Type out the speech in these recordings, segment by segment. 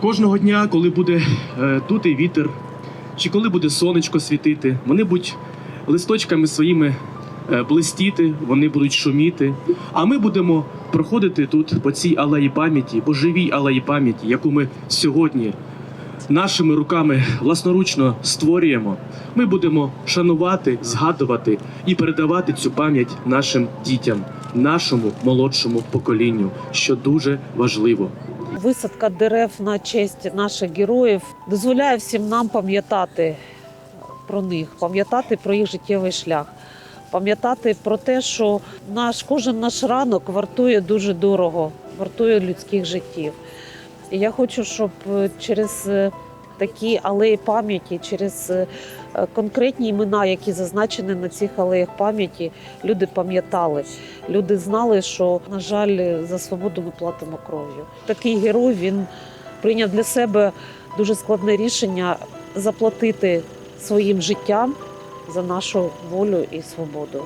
Кожного дня, коли буде е, дути вітер, чи коли буде сонечко світити, вони будуть листочками своїми е, блистіти, вони будуть шуміти. А ми будемо проходити тут по цій алеї пам'яті, по живій алеї пам'яті, яку ми сьогодні нашими руками власноручно створюємо. Ми будемо шанувати, згадувати і передавати цю пам'ять нашим дітям, нашому молодшому поколінню, що дуже важливо. Висадка дерев на честь наших героїв дозволяє всім нам пам'ятати про них, пам'ятати про їх життєвий шлях, пам'ятати про те, що наш кожен наш ранок вартує дуже дорого, вартує людських життів. І я хочу, щоб е, через е, такі алеї пам'яті, через е, е, конкретні імена, які зазначені на цих алеях пам'яті, люди пам'ятали. Люди знали, що, на жаль, за свободу ми платимо кров'ю. Такий герой він прийняв для себе дуже складне рішення заплатити своїм життям за нашу волю і свободу.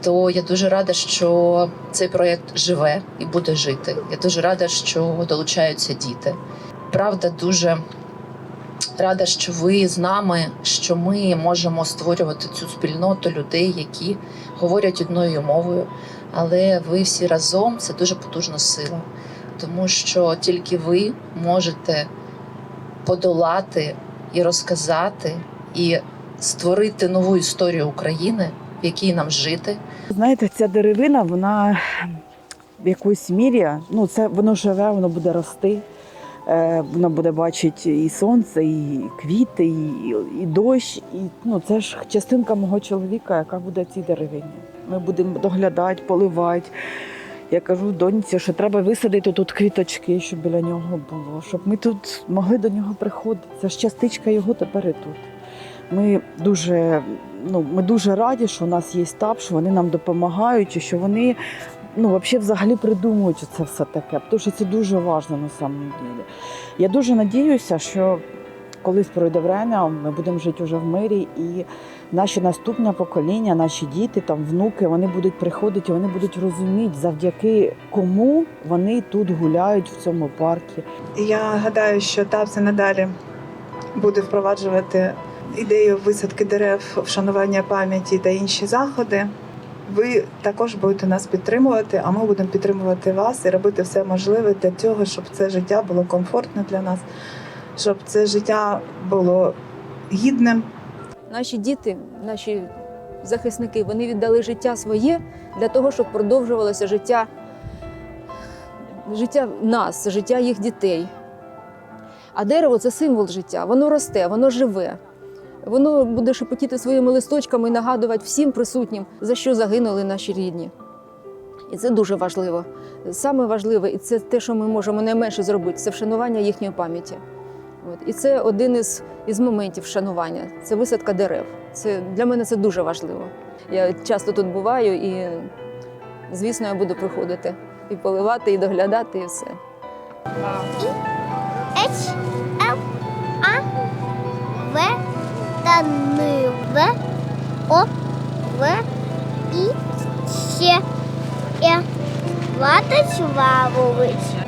то я дуже рада, що цей проєкт живе і буде жити. Я дуже рада, що долучаються діти. Правда, дуже рада, що ви з нами, що ми можемо створювати цю спільноту людей, які говорять одною мовою. Але ви всі разом це дуже потужна сила, тому що тільки ви можете подолати і розказати, і створити нову історію України, в якій нам жити. Знаєте, ця деревина, вона в якоїсь мірі, ну це воно живе, воно буде рости. Е, Воно буде бачити і сонце, і квіти, і, і дощ. І ну, це ж частинка мого чоловіка, яка буде в цій деревині. Ми будемо доглядати, поливати. Я кажу доньці, що треба висадити тут квіточки, щоб біля нього було, щоб ми тут могли до нього приходити. Це ж частичка його тепер і тут. Ми дуже, ну, ми дуже раді, що у нас є штаб, що вони нам допомагають, і що вони ну, вообще взагалі придумують це все таке. Тому що це дуже важливо на самом ділі. Я дуже надіюся, що колись пройде время, ми будемо жити вже в мирі, і наші наступне покоління, наші діти, там, внуки, вони будуть приходити, вони будуть розуміти, завдяки кому вони тут гуляють в цьому парку. Я гадаю, що ТАПС надалі буде впроваджувати ідею висадки дерев, вшанування пам'яті та інші заходи. Ви також будете нас підтримувати, а ми будемо підтримувати вас і робити все можливе для цього, щоб це життя було комфортне для нас, щоб це життя було гідним, Наші діти, наші захисники, вони віддали життя своє для того, щоб продовжувалося життя, життя нас, життя їх дітей. А дерево це символ життя. Воно росте, воно живе. Воно буде шепотіти своїми листочками і нагадувати всім присутнім, за що загинули наші рідні. І це дуже важливо. Саме важливе, і це те, що ми можемо найменше зробити, це вшанування їхньої пам'яті. От. І це один із, із моментів вшанування це висадка дерев. Це, для мене це дуже важливо. Я часто тут буваю і, звісно, я буду приходити і поливати, і доглядати, і все. Н В О Е. Ватич Вавович